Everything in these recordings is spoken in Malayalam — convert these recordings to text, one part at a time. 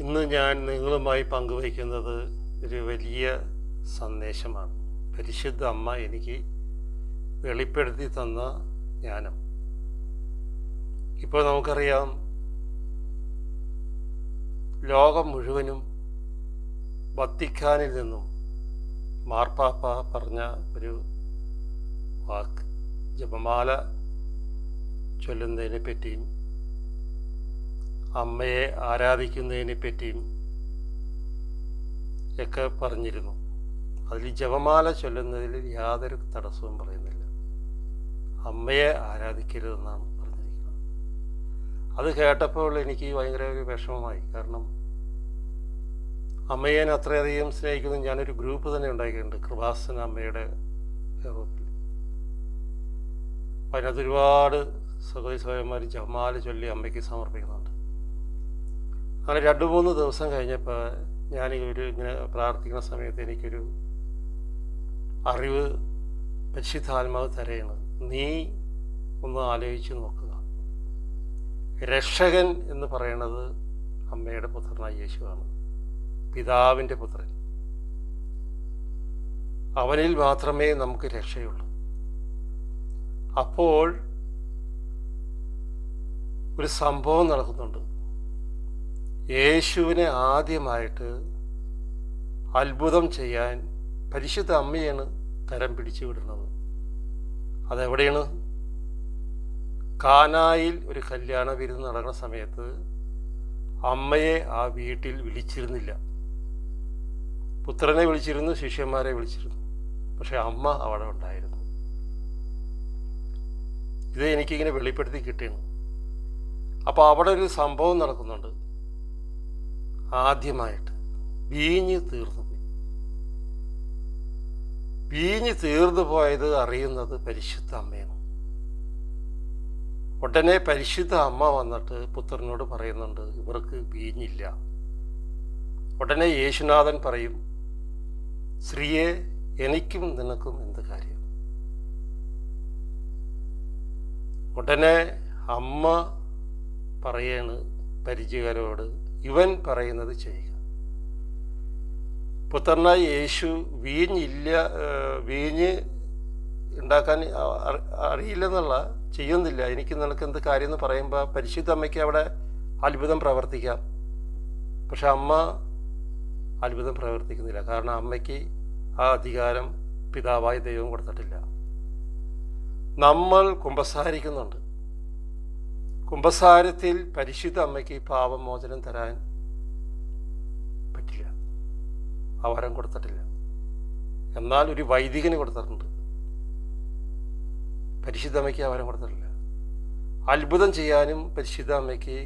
ഇന്ന് ഞാൻ നിങ്ങളുമായി പങ്കുവയ്ക്കുന്നത് ഒരു വലിയ സന്ദേശമാണ്. പരിശുദ്ധ അമ്മ എനിക്ക് വെളിപ്പെടുത്തി തന്ന ജ്ഞാനം. ഇപ്പോൾ നമുക്കറിയാം ലോകം മുഴുവനും വത്തിക്കാനിൽ നിന്നും മാർപ്പാപ്പ പറഞ്ഞ ഒരു വാക്ക് ജപമാല ചൊല്ലുന്നതിനെ പറ്റിയും അമ്മയെ ആരാധിക്കുന്നതിനെ പറ്റിയും ഒക്കെ പറഞ്ഞിരുന്നു. അതിൽ ജപമാല ചൊല്ലുന്നതിൽ യാതൊരു തടസ്സവും പറയുന്നില്ല. അമ്മയെ ആരാധിക്കരുതെന്നാണ് പറഞ്ഞിരിക്കുന്നത്. അത് കേട്ടപ്പോൾ എനിക്ക് ഭയങ്കര ഒരു വിഷമമായി. കാരണം അമ്മയെ അത്രയധികം സ്നേഹിക്കുന്നു. ഞാനൊരു ഗ്രൂപ്പ് തന്നെ ഉണ്ടാക്കിയിട്ടുണ്ട്. കൃപാസന അമ്മയുടെ യൂറോപ്പിൽ അപ്പം അതിനകത്ത് ഒരുപാട് സഹോദരി സഹോദരന്മാർ ജമാൽ ചൊല്ലി അമ്മയ്ക്ക് സമർപ്പിക്കുന്നുണ്ട്. അങ്ങനെ രണ്ട് മൂന്ന് ദിവസം കഴിഞ്ഞപ്പോൾ ഞാൻ ഒരു ഇങ്ങനെ പ്രാർത്ഥിക്കുന്ന സമയത്ത് എനിക്കൊരു അറിവ് പരിശുദ്ധാത്മാവ് തരയാണ് നീ ഒന്ന് ആലോചിച്ച് നോക്കുക. രക്ഷകൻ എന്ന് പറയുന്നത് അമ്മയുടെ പുത്രനായ യേശുവാണ്. പിതാവിന്റെ പുത്രൻ. അവനിൽ മാത്രമേ നമുക്ക് രക്ഷയുള്ളൂ. അപ്പോൾ ഒരു സംഭവം നടക്കുന്നുണ്ട്. യേശുവിനെ ആദ്യമായിട്ട് അത്ഭുതം ചെയ്യാൻ പരിശുദ്ധ അമ്മയാണ് തരം പിടിച്ചു വിടുന്നത്. അതെവിടെയാണ്? കാനായിൽ ഒരു കല്യാണ വിരുന്ന് നടക്കുന്ന സമയത്ത് അമ്മയെ ആ വീട്ടിൽ വിളിച്ചിരുന്നില്ല. പുത്രനെ വിളിച്ചിരുന്നു ശിഷ്യന്മാരെ വിളിച്ചിരുന്നു. പക്ഷെ അമ്മ അവിടെ ഉണ്ടായിരുന്നു. ഇത് എനിക്കിങ്ങനെ വെളിപ്പെടുത്തി കിട്ടിയാണ് അപ്പോൾ അവിടെ ഒരു സംഭവം നടക്കുന്നുണ്ട്. ആദ്യമായിട്ട് വീഞ്ഞ് തീർന്നു പോയി. വീഞ്ഞ് തീർന്നു പോയത് അറിയുന്നത് പരിശുദ്ധ അമ്മയാണ്. ഉടനെ പരിശുദ്ധ അമ്മ വന്നിട്ട് പുത്രനോട് പറയുന്നുണ്ട് ഇവർക്ക് വീഞ്ഞില്ല. ഉടനെ യേശുനാഥൻ പറയും സ്ത്രീയെ എനിക്കും നിനക്കും എന്ത് കാര്യം? ഉടനെ അമ്മ പറയാണ് പരിചയകരോട് ഇവൻ പറയുന്നത് ചെയ്യുക. പുത്രനായി യേശു വീഞ്ഞില്ല വീഞ്ഞ് ഉണ്ടാക്കാൻ അറിയില്ലെന്നുള്ള ചെയ്യുന്നില്ല. എനിക്ക് നിനക്ക് എന്ത് കാര്യം എന്ന് പറയുമ്പോൾ പരിശുദ്ധ അമ്മയ്ക്ക് അവിടെ അത്ഭുതം പ്രവർത്തിക്കാം. പക്ഷെ അമ്മ അത്ഭുതം പ്രവർത്തിക്കുന്നില്ല. കാരണം അമ്മയ്ക്ക് ആ അധികാരം പിതാവായ ദൈവം കൊടുത്തിട്ടില്ല. നമ്മൾ കുമ്പസാരിക്കുന്നുണ്ട്. കുമ്പസാരത്തിൽ പരിശുദ്ധ അമ്മയ്ക്ക് പാപമോചനം തരാൻ പറ്റില്ല. ആ വരം കൊടുത്തിട്ടില്ല. എന്നാൽ ഒരു വൈദികന് കൊടുത്തിട്ടുണ്ട്. പരിശുദ്ധ അമ്മയ്ക്ക് ആ വരം കൊടുത്തിട്ടില്ല. അത്ഭുതം ചെയ്യാനും പരിശുദ്ധ അമ്മയ്ക്ക്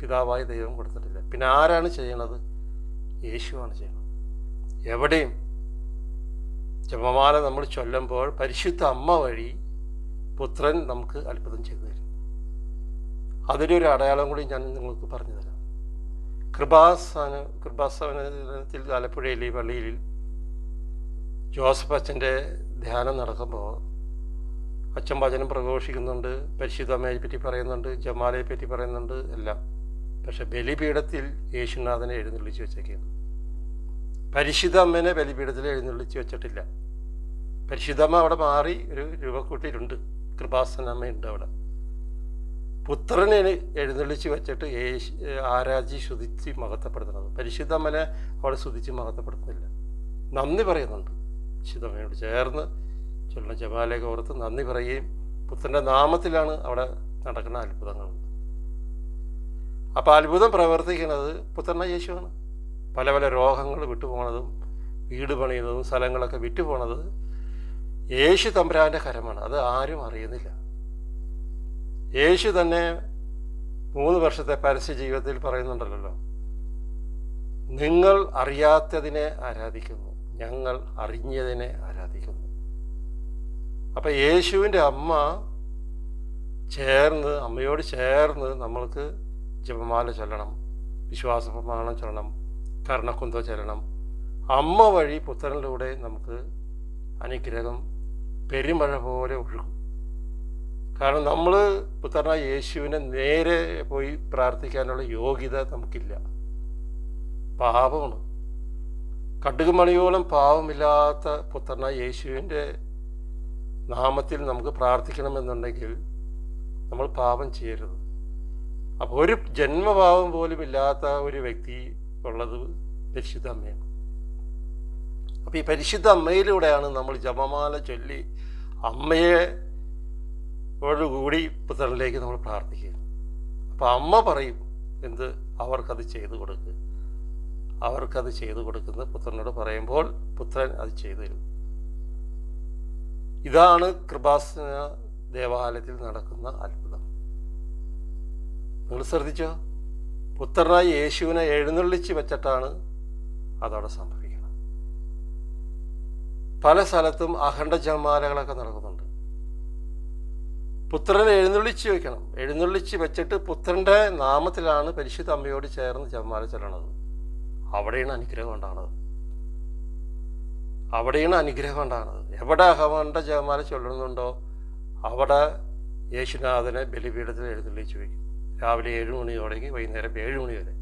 പിതാവായ ദൈവം കൊടുത്തിട്ടില്ല. പിന്നെ ആരാണ് ചെയ്യണത്? യേശുവാണ് ചെയ്യണത്. എവിടെയും ജപമാല നമ്മൾ ചൊല്ലുമ്പോൾ പരിശുദ്ധ അമ്മ വഴി പുത്രൻ നമുക്ക് അത്ഭുതം ചെയ്തു തരും. അതിന്റെ ഒരു അടയാളം കൂടി ഞാൻ നിങ്ങൾക്ക് പറഞ്ഞു തരാം. കൃപാസന കൃപാസനത്തിൽ ആലപ്പുഴയിലെ പള്ളിയിൽ ജോസഫ് അച്ഛന്റെ ധ്യാനം നടക്കുമ്പോൾ അച്ഛൻ വചനം പ്രഘോഷിക്കുന്നുണ്ട് പരിശുദ്ധമ്മയെ പറ്റി പറയുന്നുണ്ട് ജമാലയെ പറ്റി പറയുന്നുണ്ട് എല്ലാം. പക്ഷെ ബലിപീഠത്തിൽ യേശുനാഥനെ എഴുന്നള്ളിച്ച് വെച്ചേക്കുന്നു. പരിശുദ്ധ അമ്മേനെ ബലിപീഠത്തിൽ എഴുന്നള്ളിച്ച് വെച്ചിട്ടില്ല. പരിശുദ്ധമ്മ അവിടെ മാറി ഒരു രൂപക്കൂട്ടിയിലുണ്ട് കൃപാസനമ്മയുണ്ട് അവിടെ. പുത്രനെ എഴുന്നള്ളിച്ച് വെച്ചിട്ട് യേശു ആരാജി ശുതിച്ച് പരിശുദ്ധ അമ്മനെ അവിടെ ശുതിച്ച് മഹത്വപ്പെടുത്തുന്നില്ല. നന്ദി പറയുന്നുണ്ട്. പരിശുദ്ധമ്മയോട് ചേർന്ന് ചൊല്ലുന്ന ജപാലയൊക്കെ ഓർത്ത് നന്ദി പറയുകയും പുത്രന്റെ നാമത്തിലാണ് അവിടെ നടക്കുന്ന അത്ഭുതങ്ങൾ. അപ്പോൾ അത്ഭുതം പ്രവർത്തിക്കുന്നത് പുത്രനായ യേശുവാണ്. പല പല രോഗങ്ങൾ വിട്ടുപോണതും വീട് പണിയുന്നതും സ്ഥലങ്ങളൊക്കെ വിട്ടുപോണത് യേശു തമ്പുരാന്റെ കരമാണ്. അത് ആരും അറിയുന്നില്ല. യേശു തന്നെ മൂന്ന് വർഷത്തെ പരസ്യ ജീവിതത്തിൽ പറയുന്നുണ്ടല്ലോ. നിങ്ങൾ അറിയാത്തതിനെ ആരാധിക്കുന്നു. ഞങ്ങൾ അറിഞ്ഞതിനെ ആരാധിക്കുന്നു. അപ്പം യേശുവിന്റെ അമ്മ ചേർന്ന് അമ്മയോട് ചേർന്ന് നമ്മൾക്ക് ജപമാല ചൊല്ലണം വിശ്വാസ പ്രമാണം ചൊല്ലണം കർണക്കുന്തോ ചൊല്ലണം. അമ്മ വഴി പുത്രനിലൂടെ നമുക്ക് അനുഗ്രഹം പെരുമഴ പോലെ ഒഴുകും. കാരണം നമ്മൾ പുത്രനായ യേശുവിനെ നേരെ പോയി പ്രാർത്ഥിക്കാനുള്ള യോഗ്യത നമുക്കില്ല. പാപമാണ്. കടുകുമണിയോളം പാവമില്ലാത്ത പുത്രനായ യേശുവിന്റെ നാമത്തിൽ നമുക്ക് പ്രാർത്ഥിക്കണമെന്നുണ്ടെങ്കിൽ നമ്മൾ പാപം ചെയ്യരുത്. അപ്പോൾ ഒരു ജന്മഭാവം പോലും ഇല്ലാത്ത ഒരു വ്യക്തി ഉള്ളത് പരിശുദ്ധ അമ്മയാണ്. അപ്പോൾ ഈ പരിശുദ്ധ അമ്മയിലൂടെയാണ് നമ്മൾ ജപമാല ചൊല്ലി അമ്മയെ കൂടി പുത്രനിലേക്ക് നമ്മൾ പ്രാർത്ഥിക്കുക. അപ്പം അമ്മ പറയും എന്ത്? അവർക്കത് ചെയ്തു കൊടുക്കുക അവർക്കത് ചെയ്തു കൊടുക്കുന്ന പുത്രനോട് പറയുമ്പോൾ പുത്രൻ അത് ചെയ്തു തരും. ഇതാണ് കൃപാസന ദേവാലയത്തിൽ നടക്കുന്ന അത്ഭുതം. നിങ്ങൾ ശ്രദ്ധിച്ചോ? പുത്രനായി യേശുവിനെ എഴുന്നള്ളിച്ച് വെച്ചിട്ടാണ് അതവിടെ സംഭവിക്കുന്നത്. പല സ്ഥലത്തും അഖണ്ഡ ജമാലകളൊക്കെ നടക്കുന്നുണ്ട്. പുത്രനെ എഴുന്നള്ളിച്ച് വെക്കണം. എഴുന്നള്ളിച്ച് വെച്ചിട്ട് പുത്രന്റെ നാമത്തിലാണ് പരിശുദ്ധ അമ്മയോട് ചേർന്ന് ജപമാല ചെല്ലണത്. അവിടെയാണ് അനുഗ്രഹം ഉണ്ടാകുന്നത് അവിടെയാണ് അനുഗ്രഹം ഉണ്ടാകുന്നത് എവിടെ അഹമണ്ട ജപമാല ചൊല്ലുന്നുണ്ടോ അവിടെ യേശുനാഥനെ ബലിപീഠത്തിൽ എഴുന്നള്ളിച്ച് വയ്ക്കും. രാവിലെ ഏഴ് മണി തുടങ്ങി വൈകുന്നേരം ഏഴ് മണി വരെ.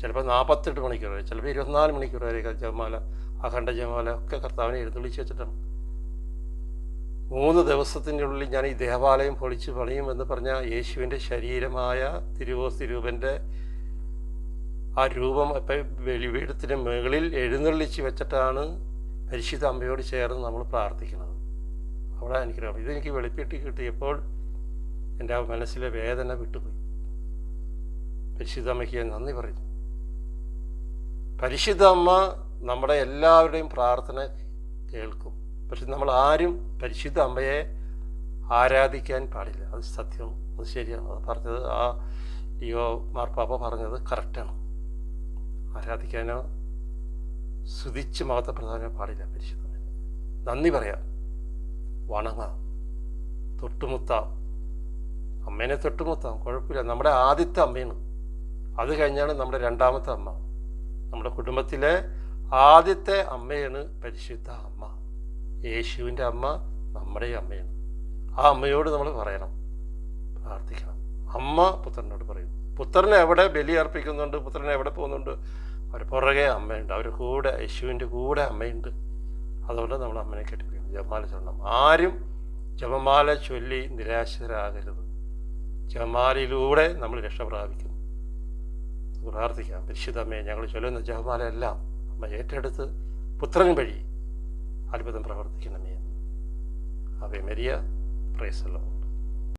ചിലപ്പോൾ നാൽപ്പത്തെട്ട് മണിക്കൂർ വരെ ചിലപ്പോൾ ഇരുപത്തിനാല് മണിക്കൂർ വരെ ജപമാല അഖണ്ഡ ജപമാല ഒക്കെ കർത്താവിനെ എഴുന്നള്ളിച്ച് വെച്ചിട്ടാണ്. മൂന്ന് ദിവസത്തിന്റെ ഉള്ളിൽ ഞാൻ ഈ ദേവാലയം പൊളിച്ച് പണിയുമെന്ന് പറഞ്ഞ യേശുവിന്റെ ശരീരമായ തിരുവോസ് തിരുവന്റെ ആ രൂപം ഇപ്പം വെളിവീടത്തിന് മുകളിൽ എഴുന്നള്ളിച്ച് വെച്ചിട്ടാണ് പരിശുദ്ധ അമ്മയോട് ചേർന്ന് നമ്മൾ പ്രാർത്ഥിക്കുന്നത്. അവിടെ എനിക്ക് ഇതെനിക്ക് വെളിപ്പെട്ട് കിട്ടിയപ്പോൾ എന്റെ ആ മനസ്സിലെ വേദന വിട്ടുപോയി. പരിശുദ്ധ അമ്മയ്ക്ക് ഞാൻ നന്ദി പറയുന്നു. പരിശുദ്ധ അമ്മ നമ്മുടെ എല്ലാവരുടെയും പ്രാർത്ഥന കേൾക്കും. പക്ഷെ നമ്മൾ ആരും പരിശുദ്ധ അമ്മയെ ആരാധിക്കാൻ പാടില്ല. അത് സത്യം അത് ശരിയാണ്. അത് പറഞ്ഞത് ആ ഡിയോ മാർപ്പാപ്പ പറഞ്ഞത് കറക്റ്റാണ്. ആരാധിക്കാനോ സ്തുതിച്ച് മഹത്വപ്രധാനോ പാടില്ല പരിശുദ്ധ നന്ദി പറയാം. വണങ്ങാം തൊട്ടുമുത്താം അമ്മേനെ തൊട്ടുമുത്താം കുഴപ്പമില്ല. നമ്മുടെ ആദ്യത്തെ അമ്മയാണ്. അത് കഴിഞ്ഞാണ് നമ്മുടെ രണ്ടാമത്തെ അമ്മ. നമ്മുടെ കുടുംബത്തിലെ ആദ്യത്തെ അമ്മയാണ് പരിശുദ്ധ അമ്മ. യേശുവിന്റെ അമ്മ നമ്മുടെ അമ്മയാണ്. ആ അമ്മയോട് നമ്മൾ പറയണം. പ്രാർത്ഥിക്കണം. അമ്മ പുത്രനോട് പറയും. പുത്രനെ എവിടെ ബലി അർപ്പിക്കുന്നുണ്ട്? പുത്രനെ എവിടെ പോകുന്നുണ്ട്? അവർ പുറകെ അമ്മയുണ്ട്. അവർ കൂടെ യേശുവിന്റെ കൂടെ അമ്മയുണ്ട്. അതുകൊണ്ട് നമ്മൾ അമ്മനെ കെട്ടിപ്പിടിക്കണം. ജപമാല ചൊല്ലണം. ആരും ജപമാല ചൊല്ലി നിരാശരാകരുത്. ജപമാലയിലൂടെ നമ്മൾ രക്ഷ പ്രാപിക്കും. പ്രാർത്ഥിക്കാം. പരിശുദ്ധ അമ്മയെ ഞങ്ങൾ ചൊല്ലുന്ന ജപമാലയെല്ലാം അമ്മ ഏറ്റെടുത്ത് പുത്രൻ വഴി അത്ഭുതം പ്രവർത്തിക്കണമേ അവ മരിയ പ്രേസലോ